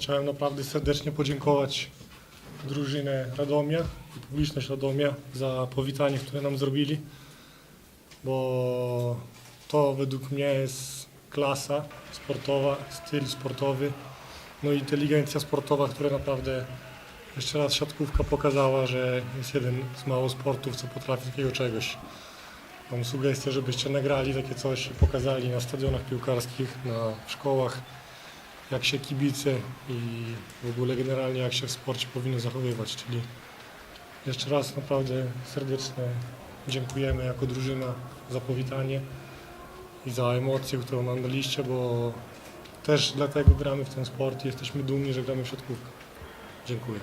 Chciałem naprawdę serdecznie podziękować drużynę Radomia i publiczność Radomia za powitanie, które nam zrobili, bo to według mnie jest klasa sportowa, styl sportowy, no i inteligencja sportowa, która naprawdę jeszcze raz siatkówka pokazała, że jest jeden z mało sportów, co potrafi takiego czegoś. Mam sugestię, żebyście nagrali takie coś i pokazali na stadionach piłkarskich, na szkołach, jak się kibice i w ogóle generalnie jak się w sporcie powinno zachowywać. Czyli jeszcze raz naprawdę serdeczne dziękujemy jako drużyna za powitanie i za emocje, którą nam daliście, bo też dlatego gramy w ten sport i jesteśmy dumni, że gramy w siatkówkę. Dziękuję.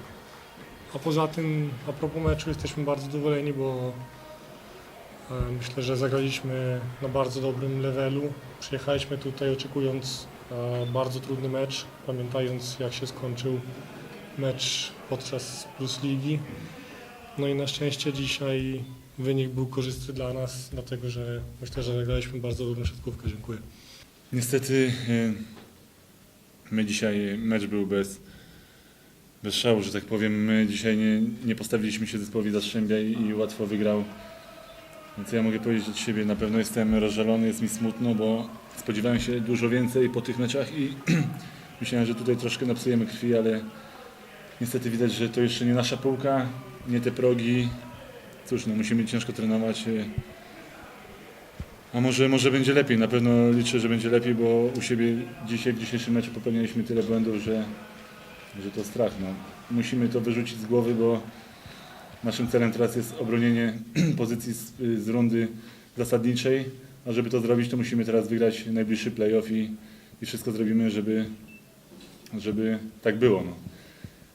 A poza tym, a propos meczu, jesteśmy bardzo zadowoleni, bo e, myślę, że zagraliśmy na bardzo dobrym levelu. Przyjechaliśmy tutaj oczekując bardzo trudny mecz, pamiętając jak się skończył mecz podczas Plus Ligi. No i na szczęście dzisiaj wynik był korzystny dla nas, dlatego że myślę, że zagraliśmy bardzo dobrą siatkówkę. Dziękuję. Niestety y, my dzisiaj mecz był bez, bez szału, że tak powiem. My dzisiaj nie, nie postawiliśmy się zespołowi Zastrzębia i, i łatwo wygrał. Więc ja mogę powiedzieć od siebie, na pewno jestem rozżalony, jest mi smutno, bo spodziewałem się dużo więcej po tych meczach i myślałem, że tutaj troszkę napsujemy krwi, ale niestety widać, że to jeszcze nie nasza półka, nie te progi. Cóż, no musimy ciężko trenować. y, a może, może będzie lepiej, na pewno liczę, że będzie lepiej, bo u siebie dzisiaj w dzisiejszym meczu popełnialiśmy tyle błędów, że, że to strach. No. Musimy to wyrzucić z głowy, bo naszym celem teraz jest obronienie pozycji z, z rundy zasadniczej, a żeby to zrobić, to musimy teraz wygrać najbliższy playoff i, i wszystko zrobimy, żeby, żeby tak było. No.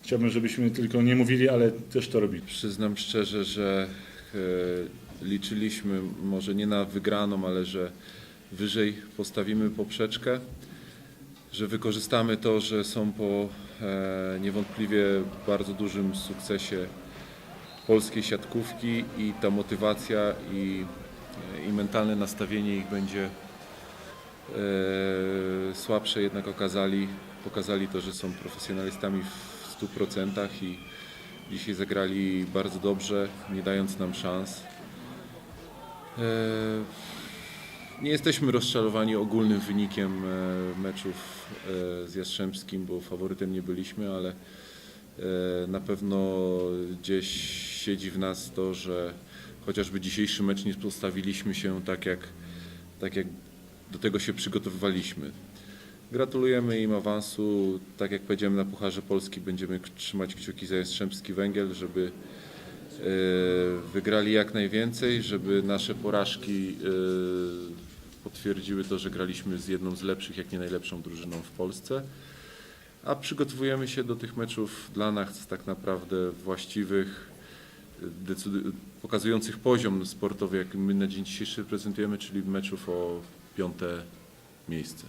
Chciałbym, żebyśmy tylko nie mówili, ale też to robili. Przyznam szczerze, że e, liczyliśmy może nie na wygraną, ale że wyżej postawimy poprzeczkę, że wykorzystamy to, że są po e, niewątpliwie bardzo dużym sukcesie polskiej siatkówki i ta motywacja i, i mentalne nastawienie ich będzie e, słabsze, jednak okazali, pokazali to, że są profesjonalistami w 100% i Dzisiaj zagrali bardzo dobrze, nie dając nam szans. E, Nie jesteśmy rozczarowani ogólnym wynikiem e, meczów e, z Jastrzębskim, bo faworytem nie byliśmy, ale e, na pewno gdzieś siedzi w nas to, że chociażby dzisiejszy mecz nie postawiliśmy się tak jak, tak jak do tego się przygotowywaliśmy. Gratulujemy im awansu. Tak jak powiedziałem na Pucharze Polski będziemy trzymać kciuki za Jastrzębski Węgiel, żeby e, wygrali jak najwięcej, żeby nasze porażki e, potwierdziły to, że graliśmy z jedną z lepszych, jak nie najlepszą drużyną w Polsce. A przygotowujemy się do tych meczów dla nas tak naprawdę właściwych, pokazujących poziom sportowy, jaki my na dzień dzisiejszy prezentujemy, czyli meczów o piąte miejsce.